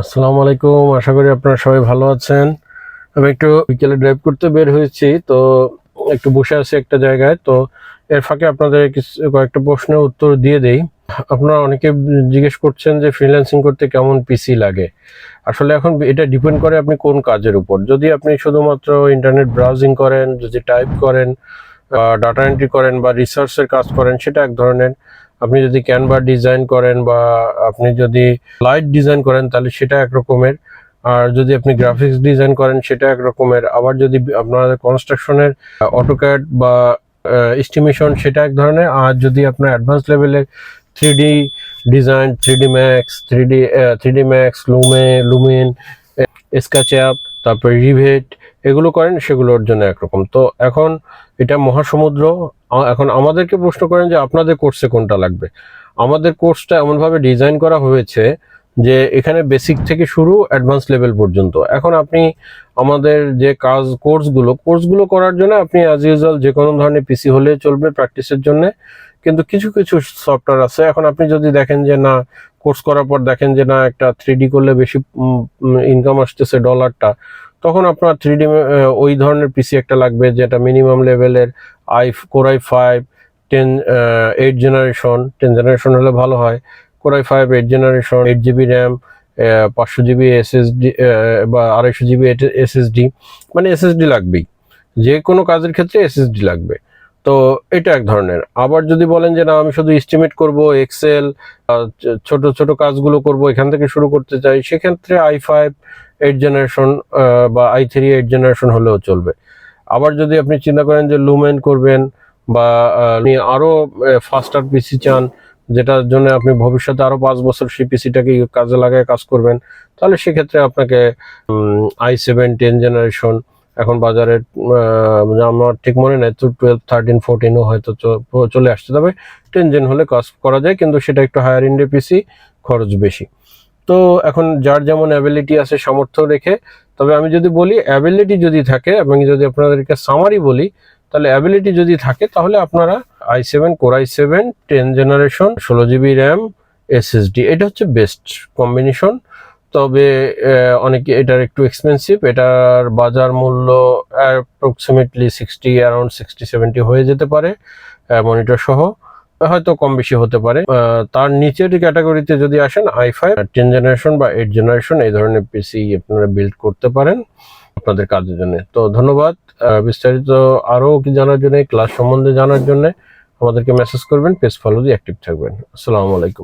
আসসালামু আলাইকুম। আশা করি আপনারা সবাই ভালো আছেন। আমি একটু বিকেলে ড্রাইভ করতে বের হয়েছি, তো একটু বসে আছি একটা জায়গায়। তো এর ফাঁকে আপনাদের কিছু, কয়েকটা প্রশ্নের উত্তর দিয়ে দেই। আপনারা অনেকে জিজ্ঞেস করছেন যে ফ্রিল্যান্সিং করতে কেমন পিসি লাগে। আসলে এখন এটা ডিপেন্ড করে আপনি কোন কাজের উপর। যদি আপনি শুধুমাত্র ইন্টারনেট ব্রাউজিং করেন, যদি টাইপ করেন ডাটা এন্ট্রি করেন বা রিসার্চের কাজ করেন, সেটা এক ধরনের আপনি যদি ক্যানভা ডিজাইন করেন বা আপনি যদি লাইট ডিজাইন করেন, তাহলে সেটা এক রকমের আর যদি আপনি গ্রাফিক্স ডিজাইন করেন, সেটা এক রকমের আবার যদি আপনাদের কনস্ট্রাকশনের অটোক্যাড বা এস্টিমেশন সেটা এক ধরনের। আর যদি আপনার অ্যাডভান্স লেভেলের three D design three D max three D three D max লুমে Lumion SketchUp তারপরে রিভেট, এগুলো করেন, সেগুলোর জন্য একরকম। তো এখন এটা মহাসমুদ্র এখন আমাদেরকে প্রশ্ন করেন যে আপনাদের কোর্সে কোনটা লাগবে? আমাদের কোর্সটা এমনভাবে ডিজাইন করা হয়েছে যে এখানে বেসিক থেকে শুরু অ্যাডভান্স লেভেল পর্যন্ত। এখন আপনি আমাদের যে কাজ, কোর্সগুলো কোর্সগুলো করার জন্য আপনি অ্যাজ ইউজুয়াল যে কোনো ধরনের পিসি হলে চলবে প্র্যাকটিসের জন্য। কিন্তু কিছু কিছু সফটওয়্যার আছে। এখন আপনি যদি দেখেন যে না কোর্স করার পর দেখেন যে না, একটা থ্রি করলে বেশি ইনকাম আসতেছে ডলারটা তখন আপনার থ্রি ডি ওই ধরনের পিসি একটা লাগবে যেটা মিনিমাম লেভেলের I core i five ten eight generation ten generation হলে ভালো হয়। Core i five eight generation eight GB RAM পাঁচশো জিবি এসএসডি বা আড়াইশো জিবি এসএসডি মানে এসএসডি লাগবেই। যে কোনো কাজের ক্ষেত্রে এসএসডি লাগবে। তো এটা এক ধরনের। আবার যদি বলেন যে, না, আমি শুধু এস্টিমেট করব এক্সেল ছোট ছোট কাজগুলো করব, এখান থেকে শুরু করতে চাই, সেক্ষেত্রে আই ফাইভ এইট জেনারেশন বা আই থ্রি এইট জেনারেশন হলেও চলবে। আবার যদি আপনি চিন্তা করেন যে লুমেন করবেন বা আপনি আরও ফাস্টার পিসি চান, যেটার জন্য আপনি ভবিষ্যতে আরও পাঁচ বছর সেই পিসিটাকে কাজে লাগায় কাজ করবেন, তাহলে সেক্ষেত্রে আপনাকে আই সেভেন টেন জেনারেশন এখন বাজারে আমার ঠিক মনে নেই, তো টুয়েলভ থার্টিন ফোরটিনও হয়তো চলে আসছে। তবে টেন জেন হলে কাজ করা যায়, কিন্তু সেটা একটু হায়ার ইন্ডে পিসি খরচ বেশি। তো এখন যার যেমন অ্যাবিলিটি আছে, সামর্থ্য রেখে, তবে আমি যদি বলি অ্যাবিলিটি যদি থাকে, এবং যদি আপনাদেরকে সামারি বলি, তাহলে অ্যাবিলিটি যদি থাকে, তাহলে আপনারা I seven core I seven ten generation ষোলো জিবি র্যাম এসএসডি এটা হচ্ছে বেস্ট কম্বিনেশন তবে অনেকে এটার একটু এক্সপেন্সিভ এটার বাজার মূল্য approximately sixty around sixty seventy হয়ে যেতে পারে মনিটর সহ, হয়তো কম বেশি হতে পারে। তার নিচের ক্যাটাগরিতে যদি আসেন আই ফাইভ টেন জেনারেশন বা এইট জেনারেশন এই ধরনের পিসি আপনারা বিল্ড করতে পারেন আপনাদের কাজের জন্য। তো ধন্যবাদ বিস্তারিত আরও কি জানার জন্য ক্লাস সম্বন্ধে জানার জন্য, আমাদেরকে মেসেজ করবেন পেজ ফলো দিয়ে অ্যাক্টিভ থাকবেন। আসসালামু আলাইকুম।